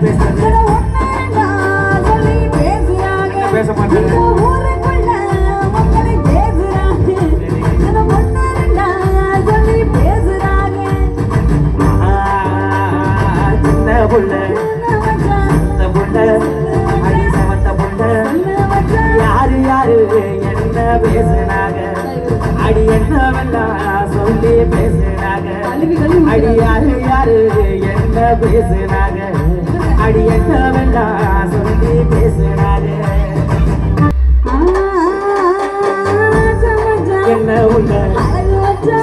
பேசுறது பேச என்ன பேசுனாங்க அடி என்னவெல்லாம் சொல்லி பேசுனாங்க அடி யாரு யாரு என்ன பேசுனாங்க? அடி சொல்லி என்ன சொல்லு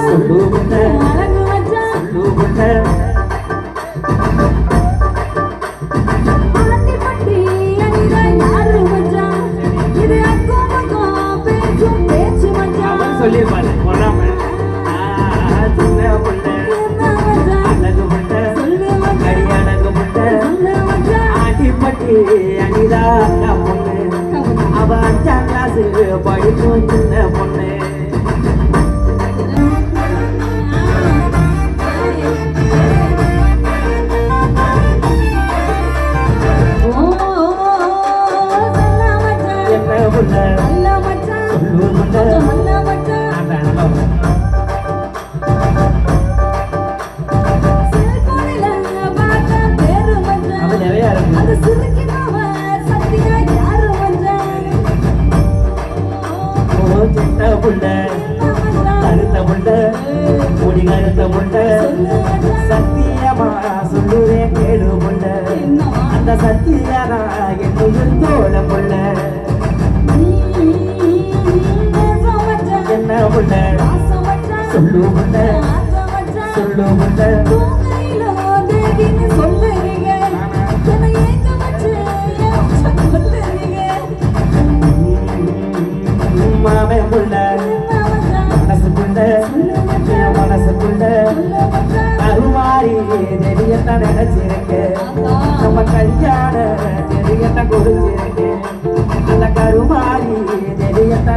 சொல்லு சொல்லியிருப்பாரு. ஆட்டிப்பட்டி அனிதா அக்கா பொண்ணு அவ அஞ்சாம் படிக்கும் சின்ன சின்ன கருத்த புள்ள முடி கருத்த புள்ள சத்தியமா சொல்லுவேன் கேடு புள்ள அந்த சத்தியனா என்னுயிர் தோழ புள்ள என்ன புள்ள சொல்லு புள்ள சொல்லு புள்ள மாமே என்ன நினைச்சிருக்கு நம்ம கல்யாண தெரியத்த கொடுத்திருக்கு அந்த கருமாரி தெரியத்த